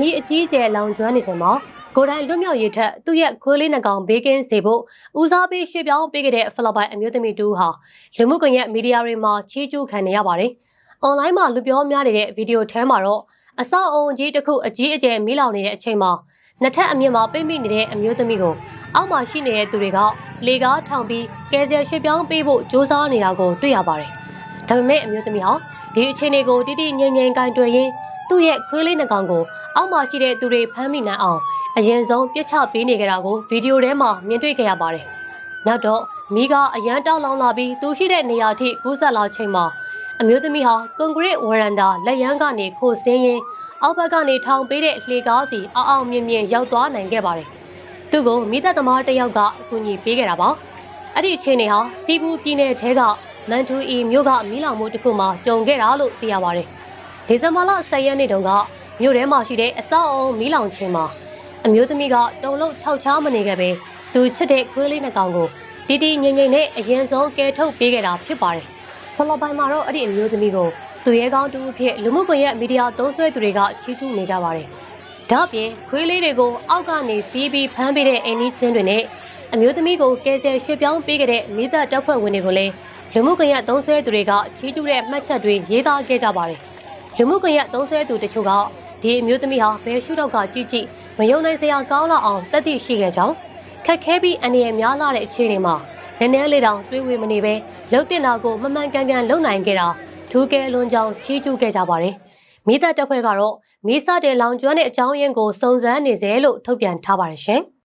မီးအကြီးအကျယ်လောင်ကျွမ်းနေချိန်မှာကိုယ်တိုင်လွတ်မြောက်ရေးထက်သူ့ရဲ့ခွေးလေးနှကောင်ဘေးကင်းစေဖို့ဦးစားပေးရွှေ့ပြောင်းပေးခဲ့တဲ့ဖိလစ်ပိုင်အမျိုးသမီးတူဟာလူမှုကွန်ရက်မီဒီယာတွေမှာချီးကျူးခံနေရပါတယ်။ online မှာလူပြောများနေတဲ့ဗီဒီယိုထဲမှာတော့အဆောက်အုံကြီးတစ်ခုအကြီးအကျယ်မီးလောင်နေတဲ့အချိန်မှာနှစ်ထပ်အမြင့်မှာပိတ်မိနေတဲ့အမျိုးသမီးကိုအောက်မှာရှိနေတဲ့သူတွေကလေကားထောင်ပြီးကယ်ဆယ်ရွှေ့ပြောင်းပေးဖို့စ조사နေတာကိုတွေ့ရပါတယ်။ဒါပေမဲ့အမျိုးသမီးဟာဒီအခြေအနေကိုတိတိငြိမ်ငြိမ်ကင်တွယ်ရင်း သူ့ရဲ့ခွေးလေးနှကောင်ကိုအောက်မှာရှိတဲ့သူတွေဖမ်းမိနိုင်အောင်အရင်ဆုံးပြစ်ချပေးနေကြတာကိုဗီဒီယိုထဲမှာမြင်တွေ့ခဲ့ရပါတယ်။နောက်တော့မိကအရန်တောက်လောင်လာပြီးသူရှိတဲ့နေရာထိကူးဆက်လာချိန်မှာအမျိုးသမီးဟာကွန်ကရစ်ဝရန်ဒါလက်ရန်ကနေခိုဆင်းရင်းအောက်ဘက်ကနေထောင်ပေးတဲ့လှေကားစီအောက်အောင်မြင်မြင်ရောက်သွားနိုင်ခဲ့ပါတယ်။သူ့ကိုမိသက်သမားတစ်ယောက်ကအကူအညီပေးခဲ့တာပါ။အဲ့ဒီအချိန်တွေဟာစီဘူးပြည်နယ်ထဲကမန်တူအီမြို့ကမီးလောင်မှုတစ်ခုမှာကြုံခဲ့တာလို့သိရပါတယ်။ ဒီဇင်ဘာလ10ရက်နေ့တုန်းကမြို့ထဲမှာရှိတဲ့အဆောက်အုံမီးလောင်ခြင်းမှာအမျိုးသမီးကတုံလုံး6ချားမနေခဲ့ပဲသူချစ်တဲ့ခွေးလေးနှစ်ကောင်ကိုတီတီငိမ့်ငိမ့်နဲ့အရင်ဆုံးကယ်ထုတ်ပေးခဲ့တာဖြစ်ပါတယ်။ဖိလစ်ပိုင်မှာတော့အဲ့ဒီအမျိုးသမီးကိုသူရဲကောင်းတူအဖြစ်လူမှုကွန်ရက်မီဒီယာသုံးစွဲသူတွေကချီးကျူးနေကြပါတယ်။ဒါ့အပြင်ခွေးလေးတွေကိုအောက်ကနေစီးပြီးဖမ်းပေးတဲ့အိမ်နီးချင်းတွေနဲ့အမျိုးသမီးကိုကယ်ဆယ်ရွှေ့ပြောင်းပေးခဲ့တဲ့မိသက်တပ်ဖွဲ့ဝင်တွေကိုလည်းလူမှုကွန်ရက်သုံးစွဲသူတွေကချီးကျူးတဲ့မှတ်ချက်တွေရေးသားခဲ့ကြပါတယ်။ လူမှုကွန်ရက်သုံးစွဲသူတချို့ကဒီအမျိုးသမီးဟာဘယ်ရှုထောက်ကကြည့်ကြည့်မယုံနိုင်စရာကောင်းလောက်အောင်တက်သည့်ရှိခဲ့ကြောင်းခက်ခဲပြီးအနေရများလာတဲ့အခြေအနေမှာနည်းနည်းလေးတောင်တွေးဝေမနေပဲလှုပ်တင်တာကိုမမှန်ကန်ကန်လုပ်နိုင်ခဲ့တာထူးကဲလွန်ကြောင်ချီးကျူးခဲ့ကြပါတယ်။မိသားတပ်ဖွဲ့ကတော့မိစတဲ့လောင်ကျွမ်းတဲ့အကြောင်းရင်းကိုစုံစမ်းနေစေလို့ထုတ်ပြန်ထားပါတယ်ရှင်။